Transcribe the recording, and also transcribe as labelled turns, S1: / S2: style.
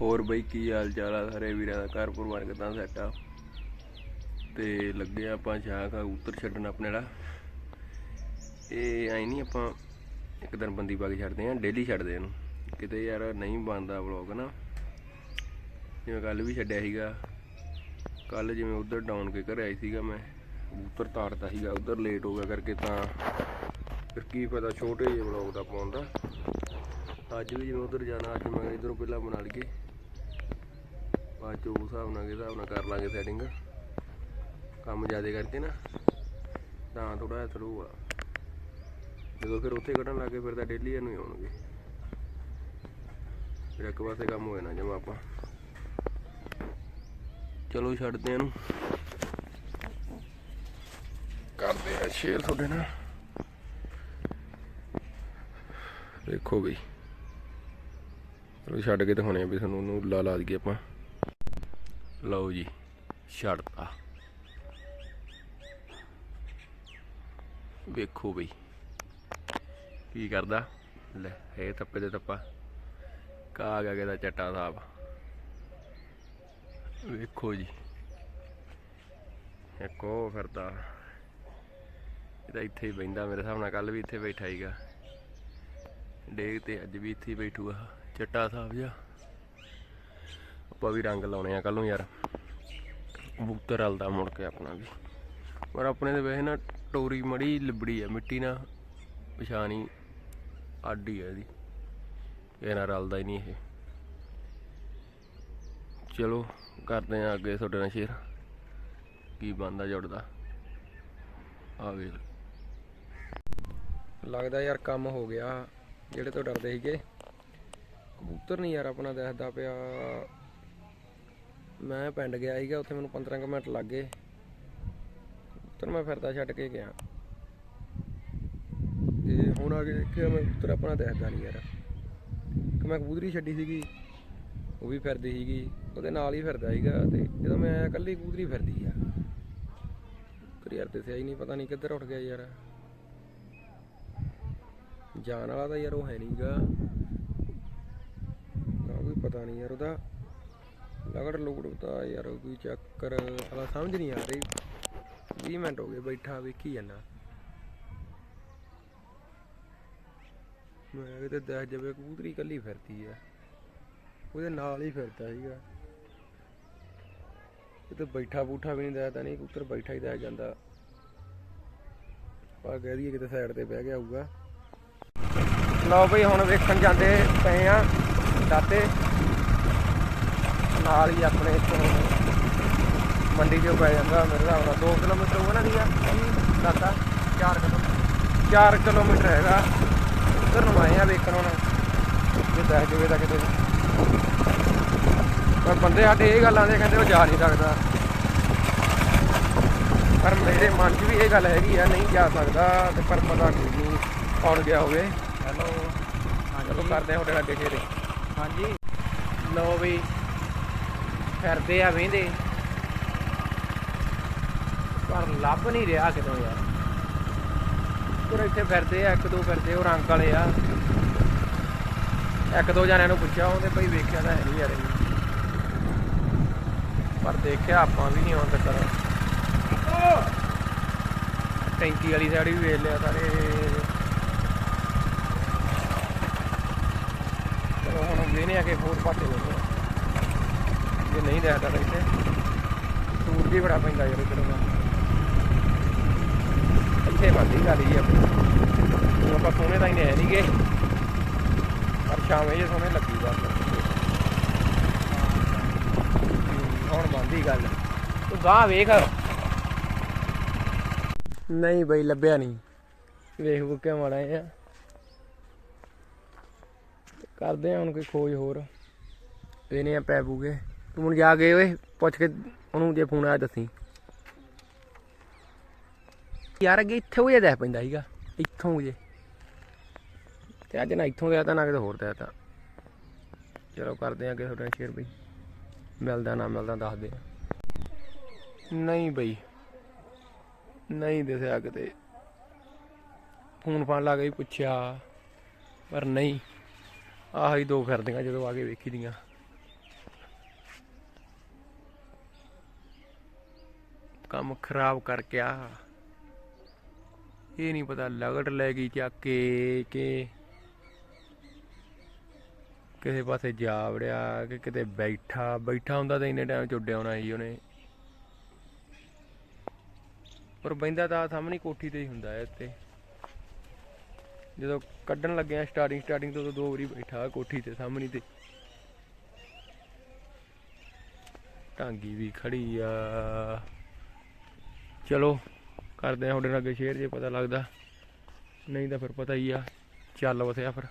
S1: ਹੋਰ ਬਈ ਕੀ ਹਾਲ ਚਾਲ ਆ ਸਾਰੇ ਵੀਰਾਂ ਦਾ? ਘਰ ਪਰਿਵਾਰ ਕਿਦਾਂ ਸੈੱਟ ਆ? ਤੇ ਲੱਗੇ ਆਪਾਂ ਸ਼ਾਹ ਕਬੂਤਰ ਛੱਡਣ ਆਪਣੇ ਵਾਲਾ। ਇਹ ਐ ਨਹੀਂ ਆਪਾਂ ਇੱਕ ਦਿਨ ਬੰਦੀ ਪਾ ਕੇ ਛੱਡਦੇ ਆ ਡੇਲੀ ਛੱਡਦੇ ਇਹਨੂੰ। ਕਿਤੇ ਯਾਰ ਨਹੀਂ ਬਣਦਾ ਵਲੌਗ ਨਾ। ਜਿਵੇਂ ਕੱਲ ਵੀ ਛੱਡਿਆ ਸੀਗਾ। ਕੱਲ ਜਿਵੇਂ ਉਧਰ ਡਾਊਨ ਕੇ ਘਰ ਆਈ ਸੀਗਾ ਮੈਂ, ਕਬੂਤਰ ਤਾਰਤਾ ਸੀਗਾ। ਉਧਰ ਲੇਟ ਹੋ ਗਿਆ ਕਰਕੇ ਤਾਂ ਫਿਰ ਕੀ ਪਤਾ ਛੋਟੇ ਜਿਹੇ ਵਲੌਗ ਦਾ ਪਾਉਣ ਦਾ। ਅੱਜ ਵੀ ਜਿਵੇਂ ਉਧਰ ਜਾਣਾ, ਅੱਜ ਮੈਂ ਇਧਰੋਂ ਪਹਿਲਾਂ ਬਣਾ ਲਈਏ। ਬਾਅਦ ਚ ਹਿਸਾਬ ਨਾਲ ਕਿਹਦਾ ਹਿਸਾਬ ਨਾਲ ਕਰ ਲਾਂਗੇ ਸੈਟਿੰਗ ਕੰਮ ਜ਼ਿਆਦਾ ਕਰਕੇ ਨਾ, ਤਾਂ ਥੋੜਾ ਜਿਹਾ ਥਰੂ ਆ। ਜਦੋਂ ਫਿਰ ਉੱਥੇ ਕੱਢਣ ਲੱਗੇ ਫਿਰ ਤਾਂ ਡੇਲੀ ਇਹਨੂੰ ਹੀ ਆਉਣਗੇ। ਫਿਰ ਇੱਕ ਪਾਸੇ ਕੰਮ ਹੋ ਜਾਣਾ ਜਮਾ ਆਪਾਂ। ਚਲੋ ਛੱਡਦੇ ਇਹਨੂੰ। ਕਰਦੇ ਆ ਸ਼ੇਅਰ ਤੁਹਾਡੇ ਨਾਲ। ਦੇਖੋ ਬਈ। ਚਲੋ ਛੱਡ ਕੇ ਦਿਖਾਉਣੇ ਆ ਵੀ ਤੁਹਾਨੂੰ ਉਹਨੂੰ ਲਾ ਲਾ ਦਈਏ ਆਪਾਂ। ਲਓ ਜੀ, ਛੱਡਤਾ। ਵੇਖੋ ਬਈ, ਕੀ ਕਰਦਾ? ਲੈ, ਇਹ ਤੱਪੇ ਦੇ ਤੱਪਾ ਕਾ ਗਿਆ ਕਿਦਾ ਚੱਟਾ ਸਾਹਿਬ ਵੇਖੋ ਜੀ। ਇੱਕੋ ਫਿਰਦਾ। ਇਹ ਤਾਂ ਇੱਥੇ ਹੀ ਬੈੰਦਾ ਮੇਰੇ ਹਿਸਾਬ ਨਾਲ ਕੱਲ ਵੀ ਇੱਥੇ ਬੈਠਾ ਹੀਗਾ ਡੇਗ ਤੇ ਅੱਜ ਵੀ ਇੱਥੇ ਹੀ ਬੈਠੂਗਾ, ਚੱਟਾ ਸਾਹਿਬ ਜਿਹਾ। ਆਪਾਂ ਵੀ ਰੰਗ ਲਾਉਣੇ ਆ ਕੱਲ ਨੂੰ ਯਾਰ। ਕਬੂਤਰ ਹਲਦਾ ਮੁੜ ਕੇ ਆਪਣਾ ਵੀ। ਪਰ ਆਪਣੇ ਦੇ ਵੈਸੇ ਨਾ ਟੋਰੀ ਮੜੀ ਲਿਬੜੀ ਆ, ਮਿੱਟੀ ਨਾ ਪਛਾਣੀ ਆਡੀ ਹੀ ਆ ਇਹਦੀ। ਇਹ ਨਾਲ ਰਲਦਾ ਹੀ ਨਹੀਂ ਇਹ। ਚਲੋ, ਕਰਦੇ ਆ ਅੱਗੇ ਤੁਹਾਡੇ ਨਾਲ ਸ਼ੇਅਰ ਕੀ ਬੰਦਾ ਜੁੜਦਾ। ਆ ਵੇ
S2: ਲੱਗਦਾ ਯਾਰ ਕੰਮ ਹੋ ਗਿਆ, ਜਿਹੜੇ ਤੋਂ ਡਰਦੇ ਸੀਗੇ। ਕਬੂਤਰ ਨਹੀਂ ਯਾਰ ਆਪਣਾ ਦਿਖਦਾ ਪਿਆ। ਮੈਂ ਪਿੰਡ ਗਿਆ ਸੀਗਾ, ਉੱਥੇ ਮੈਨੂੰ 15 ਕੁ ਮਿੰਟ ਲੱਗ। ਗਏ ਕਬੂਤਰ ਮੈਂ ਫਿਰਦਾ ਛੱਡ ਕੇ ਗਿਆ। ਤੇ ਹੁਣ ਆ ਕੇ ਦੇਖਿਆ ਮੈਂ ਕਬੂਤਰ ਆਪਣਾ ਦਿਖਦਾ ਨਹੀਂ ਯਾਰ। ਕਿ ਮੈਂ ਕਬੂਤਰੀ ਛੱਡੀ ਸੀਗੀ, ਉਹ ਵੀ ਫਿਰਦੀ ਸੀਗੀ। ਉਹਦੇ ਨਾਲ ਹੀ ਫਿਰਦਾ ਸੀਗਾ ਤੇ ਜਦੋਂ ਮੈਂ ਆਇਆ ਇਕੱਲੀ ਕਬੂਤਰੀ ਫਿਰਦੀ ਆ। ਪਰ ਯਾਰ ਸਿਆ ਹੀ ਨਹੀਂ ਪਤਾ ਨਹੀਂ ਕਿੱਧਰ ਉੱਠ ਗਿਆ ਯਾਰ। ਜਾਣ ਵਾਲਾ ਤਾਂ ਯਾਰ ਉਹ ਹੈ ਨਹੀਂਗਾ ਨਾ ਕੋਈ ਪਤਾ ਨਹੀਂ ਯਾਰ ਉਹਦਾ। ਲਗੜ ਲੁਗੜ ਤਾਂ ਯਾਰ ਕੋਈ ਚੱਕਰ ਹਲਾ ਸਮਝ ਨਹੀਂ ਆ ਰਹੀ। 20 ਮਿੰਟ ਹੋ ਗਏ ਬੈਠਾ, ਵੇਖੀ ਜਾਂਦਾ। ਮੈਂ ਕਿਤੇ ਦੇਖ ਜਾਵੇ, ਕਬੂਤਰੀ ਕੱਲੀ ਫਿਰਦੀ ਆ। ਉਹਦੇ ਨਾਲ ਹੀ ਫਿਰਦਾ ਸੀਗਾ। ਕਿਤੇ ਬੈਠਾ ਬੂਠਾ ਵੀ ਨਹੀਂ ਦੇਖਦਾ ਨਹੀਂ, ਕਬੂਤਰ ਬੈਠਾ ਹੀ ਦੇਖ ਜਾਂਦਾ। ਪਰ ਕਹਿ ਦਈਏ ਕਿਤੇ ਸਾਈਡ ਤੇ ਬਹਿ ਗਿਆ ਹੋਊਗਾ। ਲਓ ਬਈ, ਹੁਣ ਵੇਖਣ ਜਾਂਦੇ ਪਏ ਆ ਦਾਤੇ। ਨਾਲ ਹੀ ਆਪਣੇ ਇੱਥੋਂ ਮੰਡੀ ਚੋਂ ਪੈ ਜਾਂਦਾ ਮੇਰੇ ਹਿਸਾਬ ਨਾਲ। 2 ਕਿਲੋਮੀਟਰ ਹੋਊਗਾ ਨਾ ਦੀਆ ਦਾਤਾ 4 ਕਿਲੋਮੀਟਰ। 4 ਕਿਲੋਮੀਟਰ ਹੈਗਾ। ਉਧਰ ਨੂੰ ਆਏ ਆ ਵੇਖਣ ਹੁਣ। ਜੇ ਦੱਸ ਜਵੇ ਤਾਂ ਕਿਤੇ। ਪਰ ਬੰਦੇ ਸਾਡੇ ਇਹ ਗੱਲਾਂ ਦੇ ਕਹਿੰਦੇ ਉਹ ਜਾ ਨਹੀਂ ਸਕਦਾ। ਪਰ ਮੇਰੇ ਮਨ 'ਚ ਵੀ ਇਹ ਗੱਲ ਹੈਗੀ ਆ ਨਹੀਂ ਜਾ ਸਕਦਾ ਤੇ ਪਰ ਪਤਾ ਨਹੀਂ ਕੌਣ ਗਿਆ ਹੋਵੇ।
S3: ਹੈਲੋ।
S2: ਚਲੋ ਕਰਦੇ ਆ ਤੁਹਾਡੇ ਨਾਲ ਡੇਰੇ
S3: ਹਾਂਜੀ। ਲੋ ਵੀ। ਫਿਰਦੇ ਆ ਵੇਂਦੇ ਪਰ ਲੱਭ ਨਹੀਂ ਰਿਹਾ ਕਿਤੋਂ ਯਾਰ।
S2: ਪਰ ਇੱਥੇ ਫਿਰਦੇ ਆ, ਇੱਕ ਦੋ ਫਿਰਦੇ, ਉਹ ਰੰਗ ਵਾਲੇ ਆ। ਇੱਕ ਦੋ ਜਣਿਆਂ ਨੂੰ ਪੁੱਛਿਆ, ਉਹਨੇ ਭਾਈ ਵੇਖਿਆ ਤਾਂ ਹੈ ਨਹੀਂ ਯਾਰ ਪਰ ਦੇਖਿਆ ਆਪਾਂ ਵੀ ਨਹੀਂ ਹੁਣ ਤੱਕ। ਟੈਂਕੀ ਵਾਲੀ ਸਾਈਡ ਵੀ ਵੇਖ ਲਿਆ ਸਾਰੇ। ਚਲੋ ਹੁਣ ਵੇਨੇ ਆ ਕੇ ਹੋਰ ਪਾਸੇ ਲੈਣੇ ਜੇ ਨਹੀਂ ਦੇਖਦਾ ਤਾਂ ਇੱਥੇ। ਸੂਰਜ ਹੀ ਬੜਾ ਪੈਂਦਾ ਯਾਰ ਇੱਧਰ ਦਾ। ਇੱਥੇ ਬੰਦੀ ਗੱਲ ਹੀ ਆਪਣੀ ਆਪਾਂ ਸੋਹਣੇ ਤਾਂ ਹੀ ਹੈ ਨਹੀਂਗੇ ਪਰ ਸ਼ਾਮੇ ਜੇ ਸੋਹਣੇ ਲੱਗੀ ਬਸ। ਹੁਣ ਬੰਦੀ ਗੱਲ।
S3: ਤੂੰ ਗਾਂ ਵੇਖ।
S2: ਨਹੀਂ ਬਈ ਲੱਭਿਆ ਨਹੀਂ। ਵੇਖ ਬੁੱਕੇ ਮਾੜਾ ਆ ਕਰਦੇ ਆ ਹੁਣ ਕੋਈ ਖੋਜ ਹੋਰ। ਇਹਨੇ ਆ ਪੈ ਪੂਗੇ ਤੂੰ ਹੁਣ ਜਾ ਕੇ ਓਏ, ਪੁੱਛ ਕੇ ਉਹਨੂੰ ਜੇ ਫੋਨ ਆਇਆ ਦੱਸੀ। ਯਾਰ ਅੱਗੇ ਇੱਥੇ ਉਹ ਜਿਹਾ ਪੈਂਦਾ ਸੀਗਾ, ਇੱਥੋਂ ਜੇ। ਤੇ ਅੱਜ ਨਾ ਇੱਥੋਂ ਗਿਆ ਤਾਂ ਨਾ ਕਿਤੇ ਹੋਰ ਤੇ ਤਾਂ। ਚਲੋ ਕਰਦੇ ਆ ਅੱਗੇ ਤੁਹਾਡਾ ਸ਼ੇਅਰ ਬਈ। ਮਿਲਦਾ ਨਾ ਮਿਲਦਾ ਦੱਸਦੇ ਆ ਨਹੀਂ ਬਈ। ਨਹੀਂ ਦਿਸਿਆ ਕਿਤੇ। ਫੋਨ ਫਾਨ ਲਾ ਕੇ ਵੀ ਪੁੱਛਿਆ, ਪਰ ਨਹੀਂ। ਆਹੀ ਦੋ ਫਿਰਦੀਆਂ ਜਦੋਂ ਆ ਕੇ ਵੇਖੀ ਦੀਆਂ। ਕੰਮ ਖਰਾਬ ਕਰ ਆ। ਇਹ ਨਹੀਂ ਪਤਾ ਲਗੜ ਲੈ ਗਈ ਚੱਕ ਕੇ ਕਿ ਕਿਸੇ ਪਾਸੇ ਜਾ ਵੜਿਆ ਕਿ ਕਿਤੇ ਬੈਠਾ। ਬੈਠਾ ਹੁੰਦਾ ਤਾਂ ਇੰਨੇ ਟਾਈਮ ਚ ਉੱਡਿਆ ਸੀ ਉਹਨੇ। ਪਰ ਬੈਂਦਾ ਤਾਂ ਸਾਹਮਣੇ ਕੋਠੀ ਤੇ ਹੀ ਹੁੰਦਾ ਹੈ ਇੱਥੇ। ਜਦੋਂ ਕੱਢਣ ਲੱਗਿਆ ਸਟਾਰਟਿੰਗ ਸਟਾਰਟਿੰਗ ਤੋਂ ਦੋ ਵਾਰੀ ਬੈਠਾ ਕੋਠੀ ਤੇ ਸਾਹਮਣੇ ਤੇ। ਟਾਂਗੀ ਵੀ ਖੜੀ ਆ। ਚਲੋ, ਕਰਦੇ ਆ ਤੁਹਾਡੇ ਨਾਲ ਅੱਗੇ ਸ਼ੇਅਰ ਜੇ ਪਤਾ ਲੱਗਦਾ। ਨਹੀਂ ਤਾਂ ਫਿਰ ਪਤਾ ਹੀ ਆ, ਚੱਲ ਵਸਿਆ ਫਿਰ।